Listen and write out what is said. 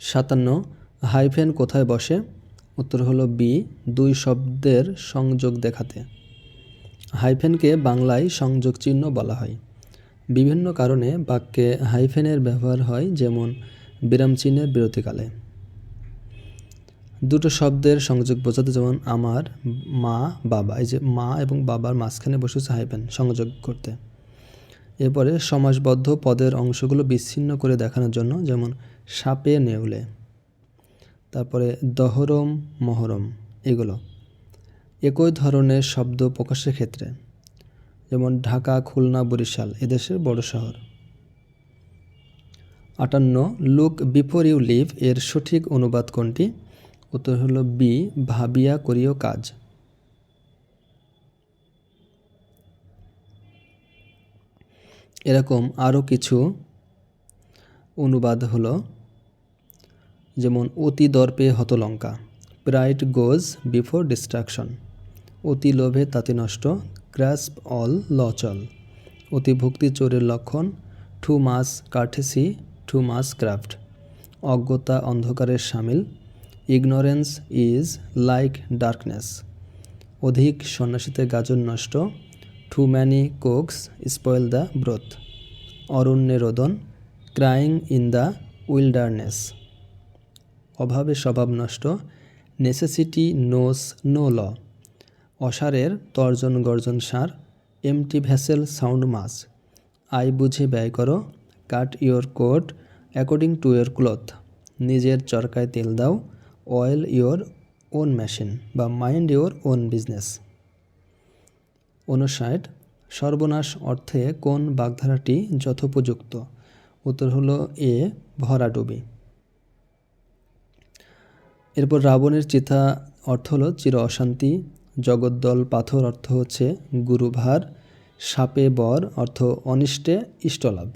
সাতান্ন, হাইফেন কোথায় বসে? উত্তর হলো বি দুই শব্দের সংযোগ দেখাতে। হাইফেনকে বাংলায় সংযোগ চিহ্ন বলা হয়। বিভিন্ন কারণে বাক্যে হাইফেনের ব্যবহার হয় যেমন, বিরাম চিহ্নের বিরতিকালে। দুটো শব্দের সংযোগ বোঝাতে যেমন, আমার, মা, বাবা। এই যে মা এবং বাবার মাঝখানে বসেছে হাইফেন, সংযোগ করতে। এরপরে সমাসবদ্ধ পদের অংশগুলো বিচ্ছিন্ন করে দেখানোর জন্য, যেমন সাপে নেউলে। তারপরে দহরম, মহরম, এগুলো। একই ধরনের শব্দ প্রকাশের ক্ষেত্রে, যেমন ঢাকা, খুলনা, বরিশাল, এদেশের বড় শহর। আটান্ন, লুক বিফোর ইউ লিভ এর সঠিক অনুবাদ কোনটি? উত্তর হলো বি, ভাবিয়া করিও কাজ। এরকম আরও কিছু অনুবাদ হলো, যেমন অতি দর্পে হতলঙ্কা, প্রাইড গোজ বিফোর ডিস্ট্রাকশন, অতি লোভে তাতে নষ্ট, গ্রাস্প অল লচল, অতি ভক্তি চোরের লক্ষণ, too much courtesy, too much craft, অজ্ঞতা অন্ধকারের সামিল, ইগনোরেন্স ইজ লাইক ডার্কনেস, অধিক সন্ন্যাসীতে গাজন নষ্ট too many cooks spoil the broth অরণ্যে রোদন ক্রাইং ইন দ্য উইল্ডারনেস অভাবে স্বভাব নষ্ট নেসেসিটি নোস নো ল অসারের তর্জন গর্জন সার এমটি ভ্যাসেল সাউন্ড মাস আই বুঝে ব্যয় করো cut your coat according to your cloth নিজের চরকায় তেল দাও অয়েল ইয়োর ওন মেশিন বা মাইন্ড ইয়োর ওন বিজনেস উনষাট সর্বনাশ অর্থে কোন বাগধারাটি যথোপযুক্ত? উত্তর হলো এ, ভরাডুবি। এরপর রাবণের চিতা অর্থ হলো চির অশান্তি, জগদ্দল পাথর অর্থ হচ্ছে গুরুভার, সাপে বর অর্থ অনিষ্টে ইষ্টলাভ।